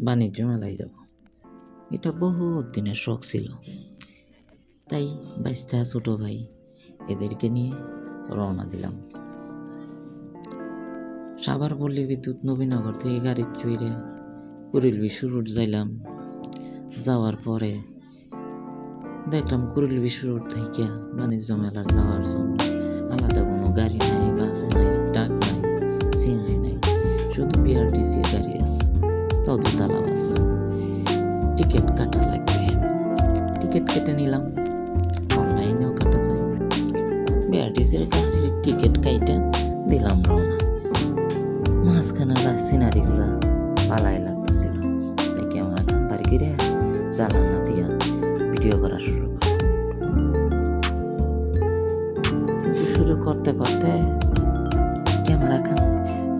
বাণিজ্য মেলায় যাব। এটা বহুত দিনের শখ ছিল। তাই বাইস্তা ছোটো ভাই এদেরকে নিয়ে রওনা দিলাম। সাবার পল্লী বিদ্যুৎ নবীনগর থেকে গাড়ির চইরে কুড়িল বিশ্ব রোড যাইলাম। যাওয়ার পরে দেখলাম কুড়িল বিশ্ব রোড থেকে বাণিজ্য মেলার যাওয়ার জন্য আলাদা কোনো গাড়ি নাই, বাস নাই, ট্রাক নাই, সিএনজি নাই, শুধু বিআরটিসি গাড়ি আছে। তাও দুতলা বাস টিকিট কাটা লাগবে। টিকিট কেটে নিলাম। অনলাইনেও কাটা যায়। বিআরটিসির গাড়ির টিকিট কাইটে দিলাম রওনা। মাঝখানে সিনারিগুলা পালাই লাগতেছিল। তাই ক্যামেরা খান বাড়ি ফিরে জ্বালানা দিয়া ভিডিও করা শুরু করলাম। শুরু করতে করতে ক্যামেরা খান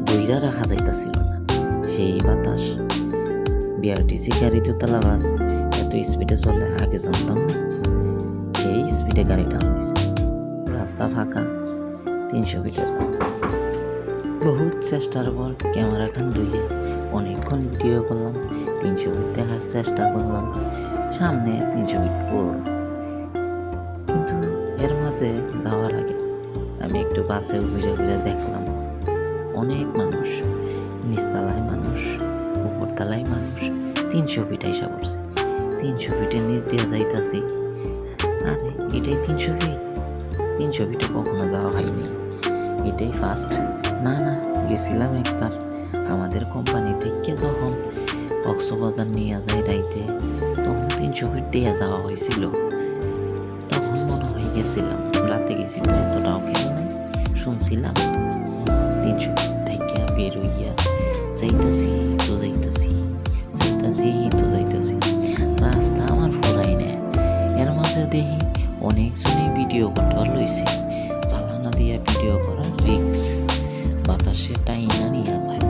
বইরা রাখা যাইতাছিল না। সেই বাতাস বিআরটিসি গাড়ি দোতলা বাস এত স্পিডে চলে আগে জানতাম না। সেই স্পিডে গাড়ি টান দিছে। রাস্তা ফাঁকা, তিনশো ফিটের রাস্তা। বহুত চেষ্টার পর ক্যামেরা খান ধুইয়ে অনেকক্ষণ ভিডিও করলাম, তিনশো ফিট দেখার চেষ্টা করলাম, সামনে তিনশো ফিট পড়ল কিন্তু এর মাঝে যাওয়ার আগে আমি একটু বাসে ঘুরে ঘুরে দেখলাম, অনেক মানুষ নিচতলায় মানুষ। উপরতলায় মানুষ। তিনশো ফিট আইসা পড়ছে। তিনশো ফিটের নিচ দিয়ে যাইতাছি। আরে, এটাই তিনশো ফিট তিনশো ফিটে কখনো যাওয়া হয়নি। এটাই ফার্স্ট না না, গেছিলাম একবার। আমাদের কোম্পানি থেকে যখন কক্সবাজার নিয়ে যায় রাইতে, তখন তিনশো ফিট দিয়ে যাওয়া হয়েছিল। তখন মনে হয়ে গেছিলাম। রাতে গেছি তো এতটাও খেয়াল নাই। শুনছিলাম তিনশো ফিট থেকে বের হইয়া যাইতাছি তো যাইতাছি। তো যাইতাছি রাস্তা আমার ফুরাই নেয় এর মাঝে দেখি অনেকজনই ভিডিও করতে লইছে। চালানা দিয়ে ভিডিও করা রিক্স বাতাসে টাইনা নিয়ে যায়।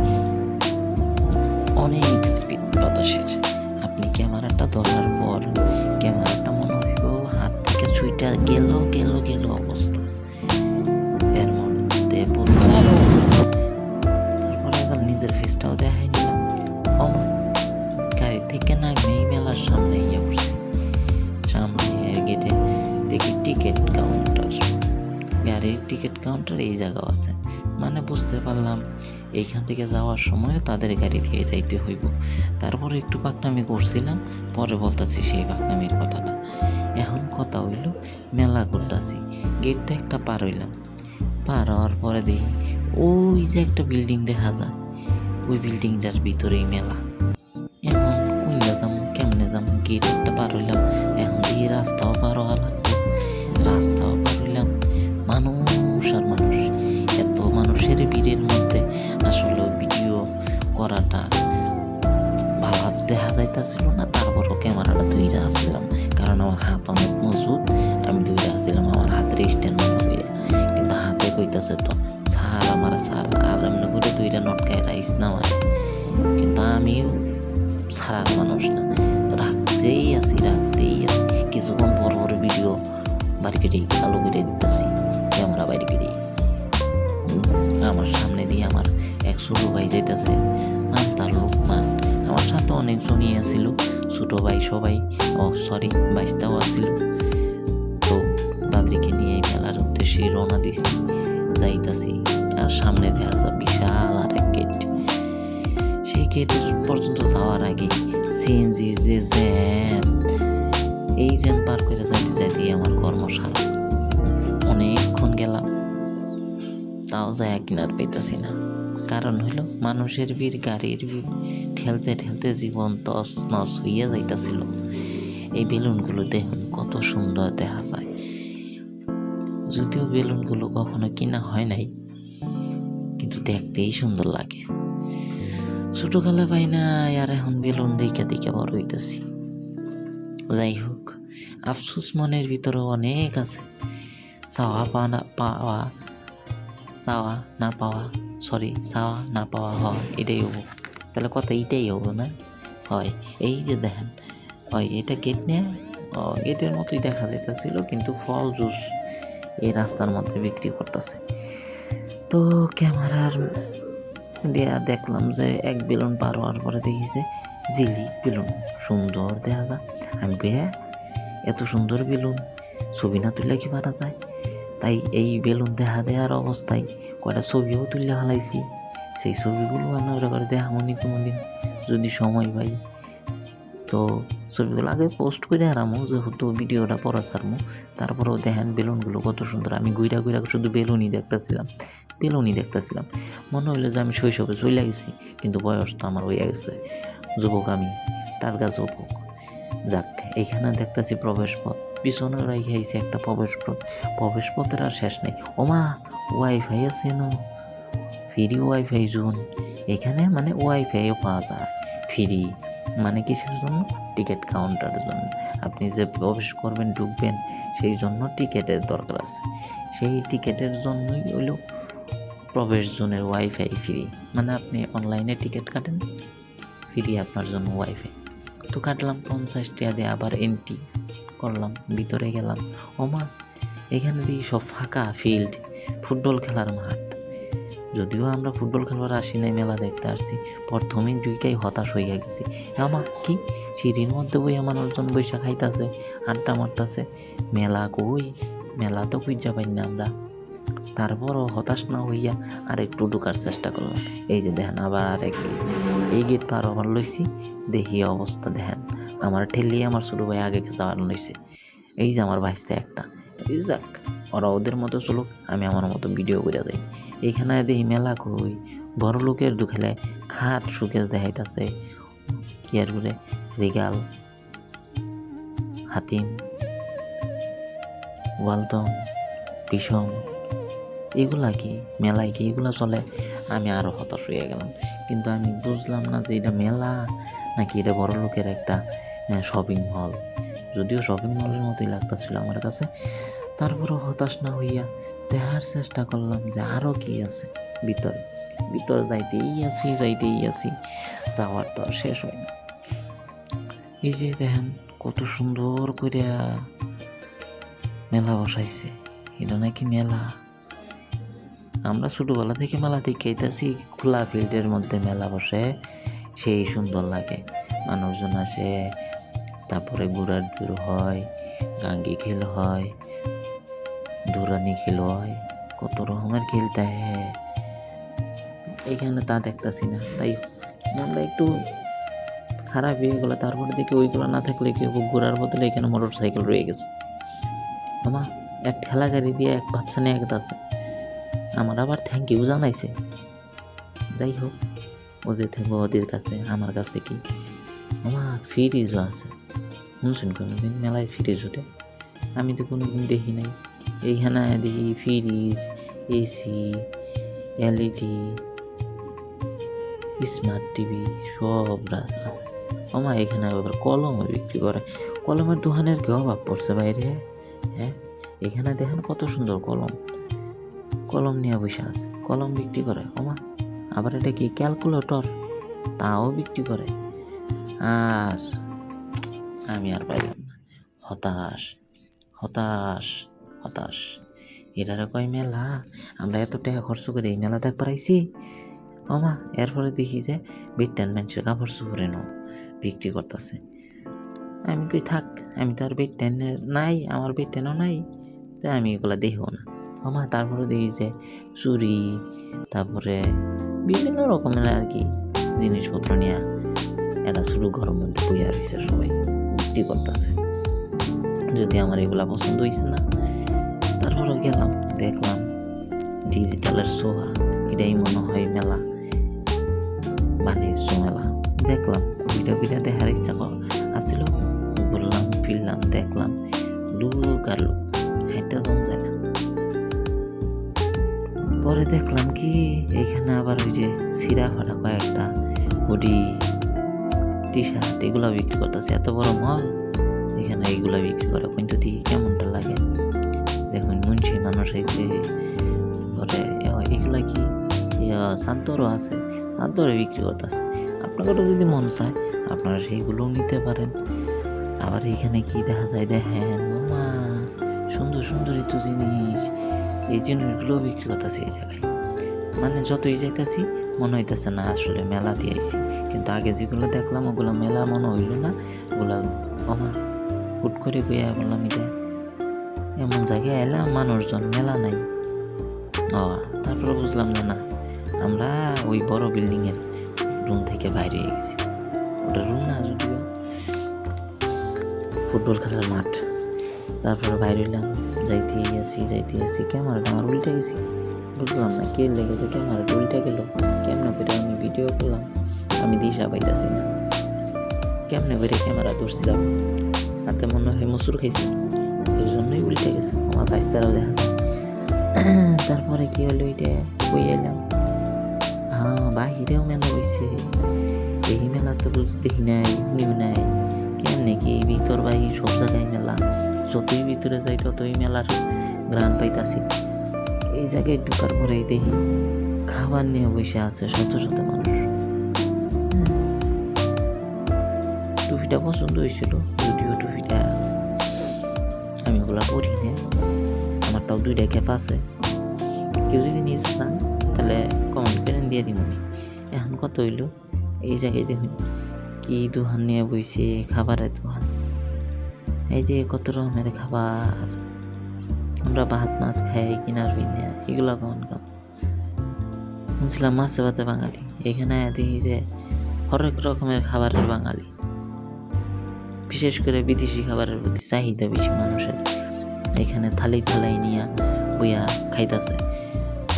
অনেক স্পিড বাতাসের। আপনি ক্যামেরাটা ধরার পর ক্যামেরাটা মনে হইব হাত থেকে ছুইটা গেল গেল গেল অবস্থা। এর মধ্যে পুরো। তারপরে নিজের ফেসটাও দেখাই গাড়ির টিকিট কাউন্টার এই জায়গাও আছে। মানে বুঝতে পারলাম, এইখান থেকে যাওয়ার সময় তাদের গাড়ি দিয়ে যাইতে হইব। তারপরে একটু পাকনামি করছিলাম, পরে বলতেছি সেই পাকনামির কথাটা। এখন কথা হইল, মেলা করতেছি গেটটা একটা পার হইলাম। পার হওয়ার পরে দেখি, ওই যে একটা বিল্ডিং দেখা যায়। ওই বিল্ডিংটার ভিতরেই মেলা। এখন কুইলা যাম, কেমনে যাম গেট? যাইতেছিল না, তারপরও ক্যামেরাটা ধুইরা আসছিলাম। কারণ আমার হাত অনেক মজবুত, আমি ধুইরা আসছিলাম, আমার হাতের স্ট্যান্ড কিন্তু হাতে কইতাছে তো সার আমার সার আর এমনি করে দুইটা নটকায় রাইস না হয় কিন্তু আমিও সারার মানুষ না, রাখতেই আছি রাখতেই আছি। কিছুক্ষণ বড় বড় ভিডিও বাড়ি কেটে, চালু করে দিতেছি ক্যামেরা বাড়ি কেটে। আমার সামনে দিয়ে আমার এক ছোটো ভাই যাইতেছে নাম তার আমার সাথে অনেকজনই আছিল, ছোটো ভাই সবাই, ও সরি বাইশটাও আছিল। তো তাদেরকে নিয়ে মেলার উদ্দেশ্যে রওনা দিছি, যাইতাছি। আর সামনে দেখা যায় বিশাল আর এক গেট সেই গেটের পর্যন্ত যাওয়ার আগে সিএনজির যে জ্যাম এই জ্যাম পার করে যাইতে যাইতে আমার কর্মশালা অনেকক্ষণ গেলাম, তাও যায় কিনার পাইতাছি না। কারণ হইল মানুষের ভিড় গাড়ির ভিড় ঠেলতে ঠেলতে জীবন তস নস হইয়া যাইতাছিল। এই বেলুনগুলো দেখুন, কত সুন্দর দেখা যায়। যদিও বেলুনগুলো কখনো কিনা হয় নাই, কিন্তু দেখতেই সুন্দর লাগে। ছোটকালে পাই না আর এখন বেলুন দেখে দেখে বড় হইতেছি। যাই হোক, আফসোস মনের ভিতরে অনেক আছে। চাওয়া পাওয়া চাওয়া না পাওয়া সরি চাওয়া না পাওয়া হয় এটাই হব তাহলে কথা এইটাই হব না হয় এই যে দেখেন হয় এটা গেট নেয় গেটের মতোই দেখা যাইতেছিল কিন্তু ফল জুস এই রাস্তার মধ্যে বিক্রি করতেছে তো ক্যামেরার দিয়ে দেখলাম যে এক বেলুন পার হওয়ার পরে দেখি যে জিলি বেলুন সুন্দর দেখা যায় আমি এত সুন্দর বেলুন ছবি না তুললে কি পারা যায় তাই এই বেলুন দেখা দেওয়ার অবস্থায় কয়টা ছবিও তুলে হালাইছি। সেই ছবিগুলো ওরা করে দেখামনি কোনোদিন। যদি সময় পাই, তো ছবিগুলো আগে পোস্ট করে আরামো, যেহেতু ভিডিওটা পড়া ছাড়মো, তারপরেও দেখেন বেলুনগুলো কত সুন্দর। আমি গুইরা গুইরা শুধু বেলুনই দেখতেছিলাম বেলুনই দেখতেছিলাম। মনে হইল যে আমি শৈশবে চলে গেছি, কিন্তু বয়স তো আমার হয়ে গেছে। যুবক আমি টার্গা যুবক যাক, এইখানে দেখতেছি প্রবেশ পিছনে রাইখাইছে একটা প্রবেশ পথ প্রবেশ পথের আর শেষ নেই। ওমা ওয়াইফাই আছে ন। ফ্রি ওয়াইফাই জোন এখানে মানে ওয়াইফাইও পাওয়া যায়। ফ্রি মানে কিসের জন্য? টিকিট কাউন্টারের জন্য। আপনি যে প্রবেশ করবেন, ঢুকবেন, সেই জন্য টিকিটের দরকার আছে। সেই টিকিটের জন্যই হলো প্রবেশ জোনের ওয়াইফাই ফ্রি মানে আপনি অনলাইনে টিকিট কাটেন ফ্রি আপনার জন্য ওয়াইফাই তো কাটলাম পঞ্চাশ টাকা দিয়ে আবার এন্ট্রি করলাম, ভিতরে গেলাম। ওমা, এখানে দিয়ে সব ফাঁকা ফিল্ড ফুটবল খেলার মাঠ। যদিও আমরা ফুটবল খেলার আসি নাই মেলা দেখতে আসছি। প্রথমে দুইটাই হতাশ হইয়া গেছি। আমার কি? সিঁড়ির মধ্যে বই আমার অর্জন বৈশা খাইতাছে, আড্ডা মারতাছে। মেলা কই? মেলা তো কুইজা পাই না আমরা। তারপরও হতাশ না হইয়া আর একটু ঢুকার চেষ্টা করলাম। এই যে দেখেন, আবার আরেক গেট এই গেট পার হবার লইছি, দেখি অবস্থা দেখেন। আমার ঠেলিয়ে আমার ছোটো ভাই আগে যাওয়ার লইছে। এই যে আমার ভাইসতে একটা। এই যাক, ওরা ওদের মতো চলুক, আমি আমার মতো ভিডিও করে যাই এইখানে দেখি মেলা কই, বড় লোকের দুখালে খাট সুকেশ দেখাইতাছে। কি আর করে রিগাল, হাতিম, ওয়ালটন বিষম এগুলা কি? মেলায় কি এগুলা চলে? আমি আরও হতাশ হয়ে গেলাম। কিন্তু আমি বুঝলাম না যে এটা মেলা নাকি এটা বড় লোকের একটা শপিং মল যদিও শপিং মলের মতোই লাগতেছিল আমার কাছে। তারপরও হতাশ না হইয়া দেখার চেষ্টা করলাম যে আরও কি আছে ভিতরে। ভিতরে যাইতেই আছি যাইতেই আছি। যাওয়ার তো আর শেষ হয় না। এই যে দেখেন কত সুন্দর করিয়া মেলা বসাইছে। এটা নাকি মেলা? আমরা ছোটোবেলা থেকে মেলা দেখে আইতাছি খোলা ফিল্ডের মধ্যে মেলা বসে, সেই সুন্দর লাগে। মানুষজন আসে, তারপরে ঘোরার দূর হয়, গাঙ্গি খেল হয় দৌড়ানি খেল হয়, কত রকমের খেলতে হ্যাঁ এখানে তা দেখতাছি না, তাই আমরা একটু খারাপ হয়ে গেলো তারপরে দেখি ওইগুলো না থাকলে কি ঘোরার বদলে এখানে মোটর সাইকেল রয়ে গেছে। আমা এক ঠেলা গাড়ি দিয়ে এক বাচ্চা নিয়ে গেছে। আমার আবার থ্যাংক ইউ জানাইছে। যাই হোক ওদের থেকে ওদের কাছে, আমার কাছে কি? আমার ফ্রিজও আছে। শুনছেন কোনোদিন? মেলায় ফ্রিজ ওঠে। আমি তো কোনোদিন দেখি নাই। এইখানে দেখি fridge AC LED smart TV সব আছে। আমার এখানে আবার কলমও বিক্রি করে। কলমের দোকানের কি অভাব পড়ছে বাইরে? হ্যাঁ? এখানে দেখেন কত সুন্দর কলম। কলম নিয়ে বসে আছে। কলম বিক্রি করে, ওমা, আবার এটা কি ক্যালকুলেটর? তাও বিক্রি করে। আর আমি আর পাইলাম না। হতাশ হতাশ হতাশ। এটারে কয় মেলা? আমরা এত টাকা খরচ করে এই মেলা দেখ পারাইছি ওমা, এরপরে দেখি যে বিট্টান মানুষের কাপড় চোপড়ে নাও বিক্রি করতেছে। আমি কই থাক, আমি তো আর বিট্টানের নাই, আমার বিট্টানও নাই তাই আমি এগুলা দেখব না। আমা তারপরে দেখি যে চুরি, তারপরে বিভিন্ন রকমের আর কি জিনিসপত্র নিয়ে এরা শুরু ঘরের মধ্যে বইয়া রয়েছে সবাই বিক্রি করতেছে। যদি আমার এগুলা পছন্দ হয়েছে না, তারপরে গেলাম, দেখলাম ডিজিটালের সোহা, এটাই মনে হয় মেলা, বাণিজ্য মেলা। দেখলাম কুইটা কুইটা দেখার ইচ্ছা কর আসছিল ঘুরলাম, ফিরলাম, দেখলাম লোক আর লোক হাইটা দম যায় না। পরে দেখলাম কি এইখানে আবার ওই যে সিরা ফাটা কয়েকটা হুডি টি শার্ট এগুলো বিক্রি করতেছে। এত বড় মল এখানে এইগুলো বিক্রি করে। কিন্তু দিই কেমনটা লাগে। দেখুন, মুন্সি মানুষ হয়েছে পরে এগুলা কি? শান্তরও আছে। শান্তরে বিক্রি করতেছে। আপনাদেরও যদি মন চায়, আপনারা সেইগুলোও নিতে পারেন। আবার এখানে কি দেখা যায়? দেখেন মা সুন্দর সুন্দর এত জিনিস। এই জিনিসগুলো বিক্রি করতেছে এই জায়গায়। মানে যতই যাইতেছি, মনে হইতেছে না আসলে মেলা দিয়ে আইছি কিন্তু আগে যেগুলো দেখলাম, ওগুলো মেলা মনে হইল না। ওগুলো আমার হুট করে গিয়ে বললাম, এটা এমন জায়গায় এলাম, মানুষজন মেলা নাই। ও তারপরে বুঝলাম যে না, আমরা ওই বড় বিল্ডিংয়ের রুম থেকে বাইরে হয়ে গেছি। ওটা রুম না, যদিও ফুটবল খেলার মাঠ। তারপরে বাইরে হইলাম। যাইতে আসি যাইতে আসি ক্যামেরাটা আমার উল্টে গেছি। বুঝলাম না কে লেগেছে ক্যামেরাটা উল্টে গেল। কেমনে করে আমি ভিডিও করলাম? আমি দিশা পাইতাছি না। কেমনে করে ক্যামেরা ধরছিলাম? হাতে মনে হয় মসুর খাইছি। এই জন্যই উল্টে গেছে। আমার বাইস্তারাও দেখা তারপরে কি হলো এটা? বই এলাম? হ্যাঁ বাহিরেও মেলা হয়েছে এই মেলা তো দেখি নাই, শুনিও নাই। কেমনে কি ভিতর বাহির সব জায়গায় মেলা? যতই ভিতরে যাই, ততই মেলার গ্রান পাইতাছি। এই জায়গায় ঢুকার পরেই দেখি খাবার নিয়ে বসে আছে শত শত মানুষ। টুপিটা পছন্দ হয়েছিল, যদিও টুপিটা আমি ওগুলা পরি না আমার তাও দুইটা ক্যাপ আছে। কেউ যদি নিয়ে চান তাহলে কমেন্ট করে দিয়ে দিব এখন কত হইল? এই জায়গায় দেখুন, কি দোকান নিয়ে বইছে খাবারের দোকান এই যে কত রকমের খাবার? আমরা ভাত, মাছ খাই, কিনার বিনা, এগুলো কেমন কাম? শুনছিলাম মাছে ভাতে বাঙালি। এখানে দেখি যে হরেক রকমের খাবারের বাঙালি। বিশেষ করে বিদেশি খাবারের প্রতি চাহিদা বেশি মানুষের। এখানে থালি থালাই নিয়ে বইয়া খাইতেছে।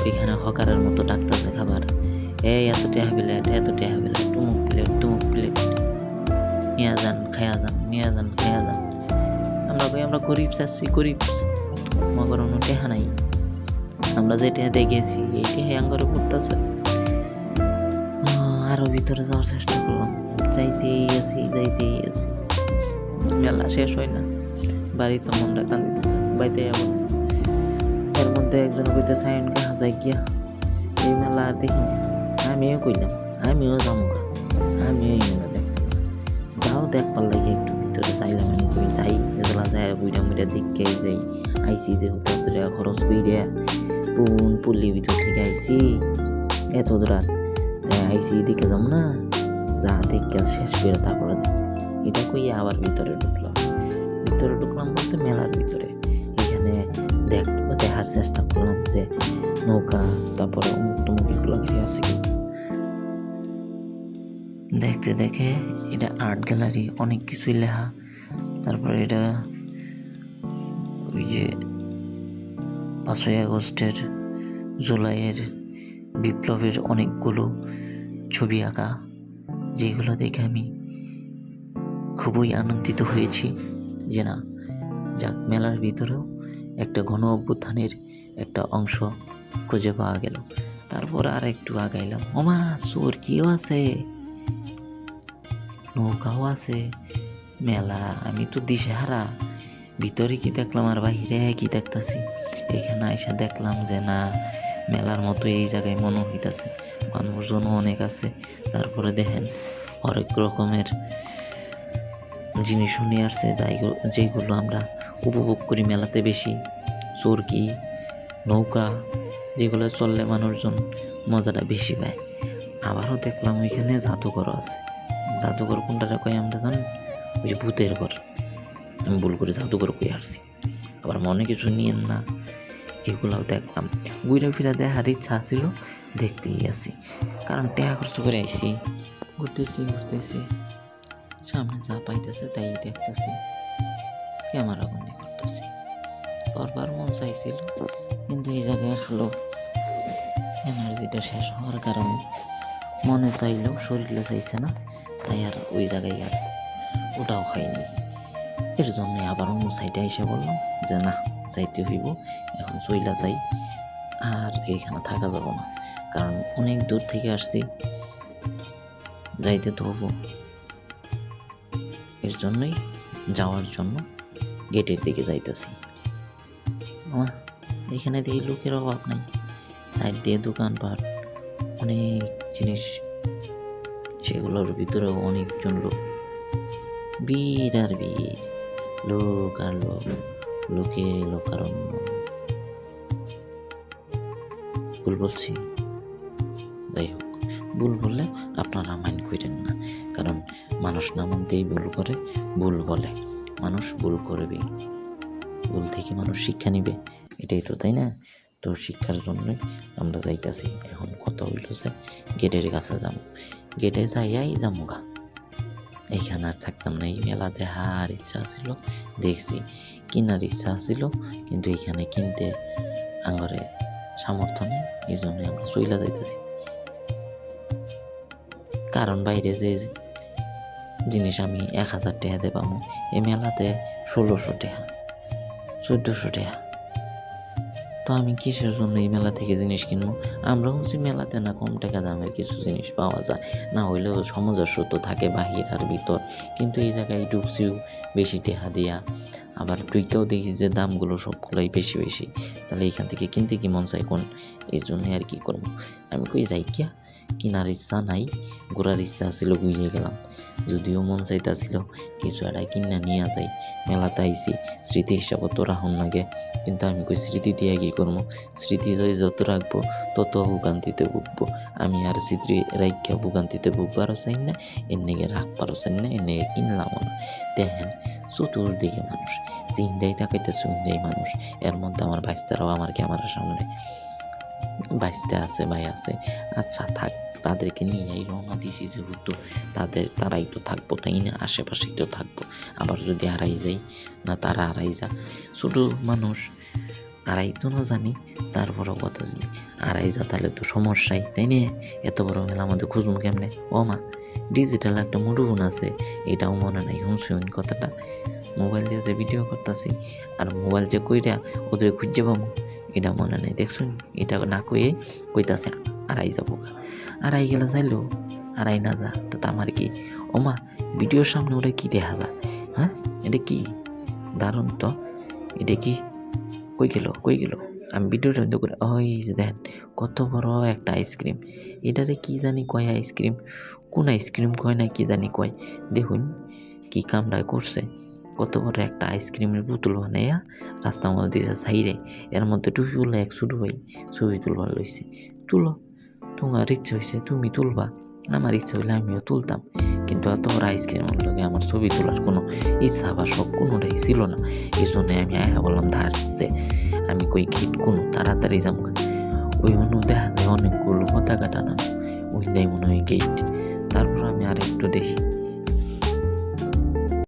ওইখানে হকারের মতো ডাকতেছে খাবার। এই এত টেহা প্লেট, এত টেহা প্লেট, টুমুক প্লেট টুমুক প্লেট। নিয়ে যান, খায়া যান, নিয়ে যান, খায়া আমরা কই আমরা গরিব চাচ্ছি, গরিব মগর কোনো টেহা নাই। আমরা যে টেহাতে গেছি, এই টেহা আঙ্গরে পড়তেছে আরও ভিতরে যাওয়ার চেষ্টা করলাম। যাইতেই আছি যাইতেই আছি। মেলা শেষ হয় না। বাড়িতে মনটা কান্দিতেছে বাইতে যাব। এর মধ্যে একজন কইতেছে আইনকে হাজাই গিয়া, এই মেলা আর দেখি না আমিও কইলাম, আমিও গা। আমিও এই মেলা দেখতাম যাও দেখবার লাগে একটু। ভিতরে চাইলাম আমি কই যাই এগুলা যায় বুইরা মুইরা দেখকে যাই। আইসি যে হতো টাকা খরচ কইরা, পুন পুল্লির ভিতর থেকে আইসি এত রাত তাই আইসি দেখে যাব না, যা দেখে শেষ করে তারপরে এটা কইয়া আবার ভিতরে ঢুকলাম। ভিতরে ঢুকলাম বলতে মেলার ভিতরে। এখানে দেখ, দেখার চেষ্টা করলাম যে নৌকা, তারপরে অমুক টুমুক এগুলো আছে কি? দেখতে দেখে এটা আর্ট গ্যালারি, অনেক কিছুই লেখা। তারপরে এটা ওই যে পাঁচই আগস্টের জুলাইয়ের বিপ্লবের অনেকগুলো ছবি আঁকা, যেগুলো দেখে আমি খুবই আনন্দিত হয়েছি যে না, যাক, মেলার ভিতরেও একটা ঘন অভ্যুত্থানের একটা অংশ খুঁজে পাওয়া গেল। তারপর আর একটু আগাইলাম। ওমা, সোর কিও আছে? নৌকাও আছে, মেলা, আমি তো দিশেহারা। ভিতরে কি দেখলাম আর বাহিরে কি দেখতাছি? এখানে আইসা দেখলাম যে না, মেলার মতো এই জায়গায় মনে হইতাছে। মানুষজনও অনেক আছে। তারপরে দেখেন অনেক রকমের জিনিসও নিয়ে আসছে। যেগুলো আমরা উপভোগ করি মেলাতে বেশি। চরকি, নৌকা, যেগুলো চললে মানুষজন মজাটা বেশি পায়। আবারও দেখলাম ওইখানে জাদুঘরও আছে। জাদুঘর কোনটা কই আমরা জানেন ওই যে ভূতের ঘর। আমি ভুল করে জাদুঘর কই আসছি। আবার মনে কিছু নিয়েন না, এগুলাও দেখলাম। ঘুরে ফিরে দেখার ইচ্ছা ছিল দেখতেই আসি। কারণ টাকা খরচ করে আইসি ঘুরতেছি ঘুরতেছি। সামনে যা পাইতেছে তাই দেখতেছি। ক্যামেরা বন্দি করতেছি। করবার মন চাইছিল, কিন্তু এই জায়গায় আসলো এনার্জিটা শেষ হওয়ার কারণে মনে চাইলেও শরীরে চাইছে না, তাই আর ওই জায়গায় আর ওটাও খাইনি এর জন্যে আবার অন্য সাইডে এসে বললাম যে, না, যাইতে হইব, এখন চইলা যাই, আর এইখানে থাকা যাব না। কারণ অনেক দূর থেকে আসছি, যাইতে তো হব এর জন্যই যাওয়ার জন্য গেটের দিকে যাইতেছি। এখানে দিয়ে লোকের অভাব নাই। সাইড দিয়ে দোকানপাট অনেক জিনিস, সেগুলোর ভিতরেও অনেকজন লোক। ভিড় আর ভিড় লোক আর লোক, লোকে লোকারণ্য। ভুল বলছি? যাই হোক, ভুল বললে আপনারা মাইন্ড করেন না, কারণ মানুষ না মানতেই ভুল করে, ভুল বলে। মানুষ ভুল করবে, ভুল থেকে মানুষ শিক্ষা নিবে, এটাই তো, তাই না? তো শিক্ষার জন্যই আমরা যাইতাছি। এখন কত হইল যে গেটের কাছে যাব গেটে যাইয়াই যাব গা। এইখানে আর থাকতাম না। এই মেলা দেখার ইচ্ছা ছিল দেখছি। কেনার ইচ্ছা ছিল কিন্তু এখানে কিনতে আঙ্গরে সামর্থ্য নেই, এই জন্য আমরা চইলা যাইতেছি। কারণ বাইরে যে জিনিস আমি এক হাজার টাকা পাবো এই মেলাতে ষোলোশো টাকা, চোদ্দোশো টাকা। তো আমি কিসের জন্য এই মেলা থেকে জিনিস কিনবো? আমরা হচ্ছে মেলাতে না কম টাকা দামের কিছু জিনিস পাওয়া যায়। না হইলেও সামঞ্জস্য তো থাকে বাহির আর ভিতর। কিন্তু এই জায়গায় ঢুকছিও বেশি টেহা দিয়া। আবার টুইকেও দেখি যে দামগুলো সবগুলোই বেশি বেশি। তাহলে এখান থেকে কিনতে কি মন চাই কোন? এই জন্যই আর কি করব? আমি কই যাই কিয়া কেনার ইচ্ছা নাই, ঘোরার ইচ্ছা ছিল ঘুরিয়ে গেলাম। যদিও মন চাইতাছিল কিছু একটা কিনা নিয়ে যাই। মেলাতে আইছি, স্মৃতি হিসাবে তো রাখুন লাগে। কিন্তু আমি কই স্মৃতি দিয়ে কি করব? স্মৃতি যদি যত রাখব, তত ভোগান্তিতে ভুগবো। আমি আর স্মৃতি রাখিয়া ভোগান্তিতে ভুগবারও চাই না, এর নেগে রাখবারও চাই না, এর নেগে কিনলামও না। দেখেন চতুর্দিকে মানুষ। চিন্তাই তাকাইতে চিন্তাই মানুষ। এর মধ্যে আমার বাইস্তারাও আমার ক্যামেরার সামনে বাইস্তা আছে, ভাই আছে। আচ্ছা থাক, তাদেরকে নিয়ে নিয়েই রওনা দিছি যেহেতু তাদের, তারাই তো থাকব, তাই না? আশেপাশেই তো থাকব। আবার যদি হারাই যাই, না তারা হারাই যা ছোটো মানুষ আড়াই তো না জানি, তারপরও কথা জানি আড়াই যা তাহলে তো সমস্যাই, তাই না? এত বড় মেলা আমাদের খুঁজবো কেমনে? ও মা ডিজিটাল একটা মুঠোফোন আছে, এটাও মনে নাই শুন কথাটা। মোবাইল দিয়ে যে ভিডিও করতেছি, আর মোবাইল যে কইরা ওদের খুঁজে পাবো এটা মনে নেই। দেখছুন এটা না কয়ে কইতাছে, আড়াই যাব আড়াই গেলে যাইলো, আড়াই না যা, তো আমার কি? ও মা ভিডিওর সামনে ওটা কি দেখা যা হ্যাঁ? এটা কি? দারুণ তো। এটা কি? কই গেল কই গেল? আমি ভিডিওটা বন্ধ করে ওই যে দেখেন, কত বড় একটা আইসক্রিম। এটারে কি জানি কয় আইসক্রিম, কোন আইসক্রিম কয় না কি জানি কয়। দেখুন কি কামড়া করছে। কত বড় একটা আইসক্রিমের বোতল বানাইয়া রাস্তার মধ্যে দিয়েছে সাইরে। এর মধ্যে টুপি টুপিগুলো এক শুরু ভাই ছবি তুলবার লইছে। তুলো, তোমার ইচ্ছা হয়েছে তুমি তুলবা। আমার ইচ্ছা হইলে আমিও তুলতাম। কিন্তু এত বড় আইসক্রিমের লোকে আমার ছবি তোলার কোনো ইচ্ছা বা শখ কোনোটাই ছিল না। এই জন্যে আমি আয়া বললাম, ধার যে আমি কই গেট কোনো তাড়াতাড়ি যাম ওই অনু দেখা যায় অনেকগুলো পতাকা টানানো, ওই দেয় মনে হয় গেট। তারপর আমি আর একটু দেখি।